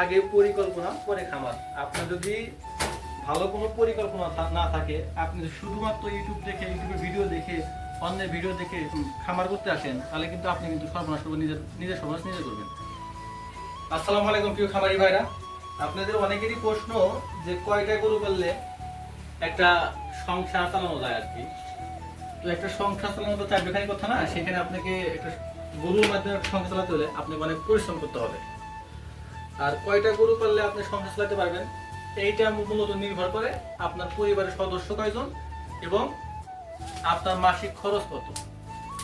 আগে পরিকল্পনা পরে খামার। আপনার যদি ভালো কোনো পরিকল্পনা না থাকে আপনি শুধুমাত্র ইউটিউব দেখে ইউটিউবে ভিডিও দেখে অন্যের ভিডিও দেখে খামার করতে আসেন তাহলে কিন্তু আপনি কিন্তু সর্বনাশ করবেন নিজের নিজের সর্বনাশ নিজে করবেন। আসসালামু আলাইকুম প্রিয় খামারি ভাইরা। আপনাদের অনেকেরই প্রশ্ন যে কয়টা গরু করলে একটা সংসার চালানো যায় আর কি? তো একটা সংসার চালানো তো চারবেখানি কথা না সেখানে আপনাকে একটা গরুর মাধ্যমে সংসার চালাতে হলে আপনাকে অনেক পরিশ্রম করতে হবে। আর কয়টা গরু পাললে আপনি সংসার চালাতে পারবেন, এইটা মূলত নির্ভর করে আপনার পরিবারের সদস্য কয়জন এবং আপনার মাসিক খরচ কত।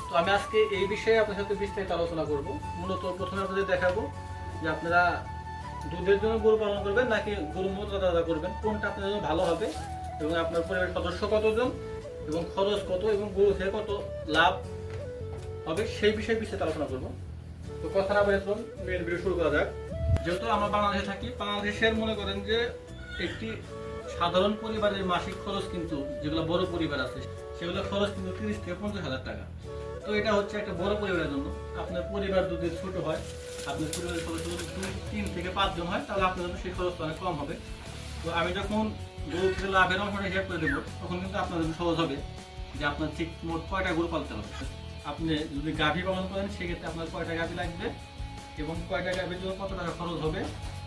তো আমি আজকে এই বিষয়ে আপনার সাথে বিস্তারিত আলোচনা করব। মূলত প্রথমে আপনাদের দেখাবো যে আপনারা দুধের জন্য গরু পালন করবেন নাকি গরু মোটা করবেন, কোনটা আপনার জন্য ভালো হবে এবং আপনার পরিবারের সদস্য কতজন এবং খরচ কত এবং গরু থেকে কত লাভ হবে সেই বিষয়ে বিস্তারিত আলোচনা করব। তো কথা না বলে মেন ভিডিও শুরু করা যাক। যেহেতু আমরা বাংলাদেশে থাকি, বাংলাদেশের মনে করেন যে একটি সাধারণ পরিবারের মাসিক খরচ কিন্তু যেগুলো বড় পরিবার আছে, সেগুলো খরচ কিন্তু তিরিশ থেকে পঞ্চাশ হাজার টাকা। তো এটা হচ্ছে একটা বড় পরিবারের জন্য। আপনার পরিবার যদি ছোট হয়, আপনার পরিবারের সদস্য যদি দুই, তিন থেকে পাঁচজন হয়, তাহলে আপনার জন্য সেই খরচটা অনেক কম হবে। তো আমি যখন গরু থেকে লাভের অংশটা হিসাব করে দেবো, তখন কিন্তু আপনার জন্য সহজ হবে যে আপনার ঠিক মোট কয়টা গরু পালতে হবে। আপনি যদি গাভী পালন করেন, সেক্ষেত্রে আপনার কয়টা গাভী লাগবে? এবং কয়টা গাভীর জন্য কত টাকা খরচ হবে,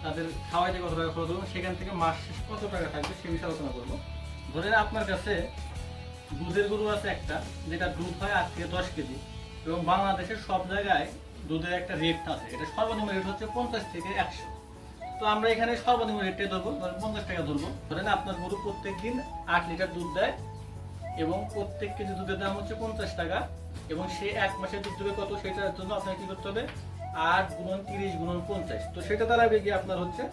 তাদের খাওয়াইতে কত টাকা খরচ হবে, সেখান থেকে মাস শেষে কত টাকা থাকবে সে বিষয়ে আলোচনা করব। ধরেন আপনার কাছে দুধের গরু আছে একটা, যেটা দুধ হয় আট থেকে দশ কেজি, এবং বাংলাদেশের সব জায়গায় দুধের একটা রেট আছে, এটা সর্বনিম্ন রেট হচ্ছে পঞ্চাশ থেকে একশো। তো আমরা এখানে সর্বনিম্ন রেটে ধরবো, ধরেন পঞ্চাশ টাকা ধরবো। ধরেন আপনার গরু প্রত্যেক দিন আট লিটার দুধ দেয়, এবং প্রত্যেক কেজি দুধের দাম হচ্ছে পঞ্চাশ টাকা, এবং সে এক মাসের দুধ দেবে কত, সেটার জন্য আপনাকে কি করতে হবে? আট গুণন তিরিশ গুণন পঞ্চাশ। তো সেটা দাঁড়াবে গিয়ে আপনার হচ্ছে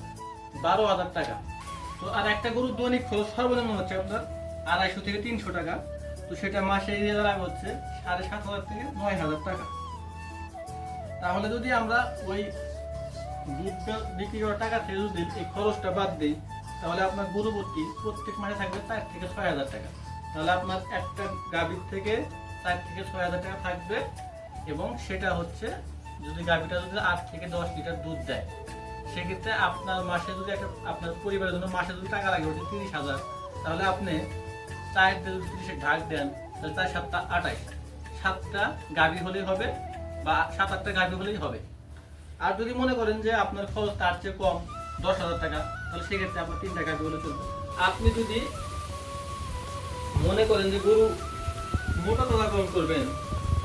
বারো হাজার টাকা। তো আর একটা গরুর দৈনিক খরচ সর্বনিম্ন হচ্ছে আপনার আড়াইশো থেকে তিনশো টাকা। তো সেটা মাসে এরিয়া দাঁড়াবে হচ্ছে সাড়ে সাত হাজার থেকে নয় হাজার টাকা। তাহলে যদি আমরা ওই দুধটা বিক্রি করার টাকা থেকে যদি এই খরচটা বাদ দিই, তাহলে আপনার গরুবর্তী প্রত্যেক মাসে থাকবে চার থেকে ছয় হাজার টাকা। তাহলে আপনার একটা গাভীর থেকে চার থেকে ছয় হাজার টাকা থাকবে এবং সেটা হচ্ছে যদি গাভীটা যদি আট থেকে দশ লিটার দুধ দেয়, সেক্ষেত্রে আপনার মাসে যদি একটা, আপনার পরিবারের জন্য মাসে যদি টাকা লাগে হচ্ছে তিরিশ হাজার, তাহলে আপনি চার যদি তিরিশে ঢাক দেন, তাহলে চার সাতটা আটাইশ। সাতটা গাভী হলেই হবে, বা সাত আটটা গাভী হলেই হবে। আর যদি মনে করেন যে আপনার খরচ তার চেয়ে কম, দশ হাজার টাকা, তাহলে সেক্ষেত্রে আপনার তিন টাকা হলে চলবে। আপনি যদি মনে করেন যে গরু মোটা তাজাকরণ করবেন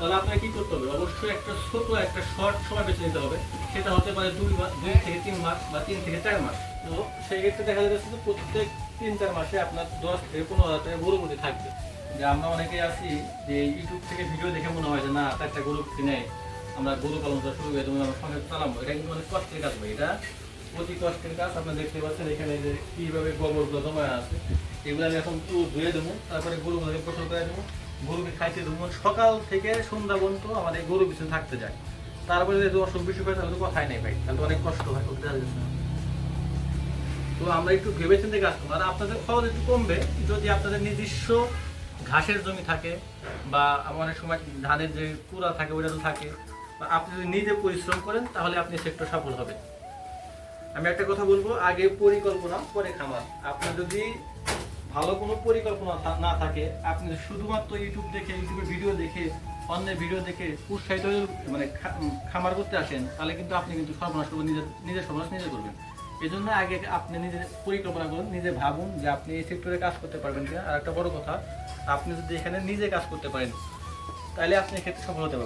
তাহলে আপনাকে কি করতে হবে? অবশ্যই একটা ছোট একটা শর্ট সময় বেছে নিতে হবে। সেটা হতে পারে দুই মাস দুই থেকে তিন মাস বা তিন থেকে চার মাস। তো সেই ক্ষেত্রে দেখা যাচ্ছে যে প্রত্যেক তিন চার মাসে আপনার দশ থেকে পনেরো হাজার টাকা গরু প্রতি থাকবে। যে আমরা অনেকে আছি যে ইউটিউব থেকে ভিডিও দেখে মনে হয় যে, না একটা গরু কিনে আমরা গরু পালন করা শুরু করে আমরা সঙ্গে চালাবো। এটা কিন্তু অনেক কষ্টের কাজ হবে এটা অতি কষ্টের কাজ। আপনারা দেখতে পাচ্ছেন এখানে যে কীভাবে গোবরগুলো জমা আছে। এগুলো আমি এখন পুরো ধুয়ে দেবো, তারপরে গরুগুলোকে গোসল করে দেবো। গরুকে খাইতে দেবো। সকাল থেকে সন্ধ্যা পর্যন্ত আমাদের গরু পিছনে থাকতে যায়। তারপরে যদি অসুখ বিসুখ হয়, তাহলে তো কথাই নেই ভাই। তাহলে অনেক কষ্ট হয় করতে যাচ্ছে তো আমরা একটু ভেবে চিন্তে কাজ করব। আর আপনাদের খরচ একটু কমবে। যদি আপনাদের নিজস্ব ঘাসের জমি থাকে বা অনেক সময় ধানের যে কুড়া থাকে, ওইটা থাকে, বা আপনি যদি নিজে পরিশ্রম করেন, তাহলে আপনি সেক্টর সফল হবে আমি একটা কথা বলব, আগে পরিকল্পনা, পরে খামার। আপনার যদি ভালো কোনো পরিকল্পনা না থাকে, আপনি শুধুমাত্র ইউটিউব দেখে ইউটিউবে ভিডিও দেখে, অন্যের ভিডিও দেখে উৎসাহিত মানে খামার করতে আসেন, তাহলে কিন্তু আপনি কিন্তু সর্বনাশ করবেন, নিজের নিজের সর্বনাশ নিজে করবেন। এই জন্য আগে আপনি নিজের পরিকল্পনা করুন, নিজে ভাবুন যে আপনি এই সেক্টরে কাজ করতে পারবেন কিনা। আর একটা বড় কথা, আপনি যদি এখানে নিজে কাজ করতে পারেন, তাহলে আপনি এক্ষেত্রে সফল হতে পারবেন।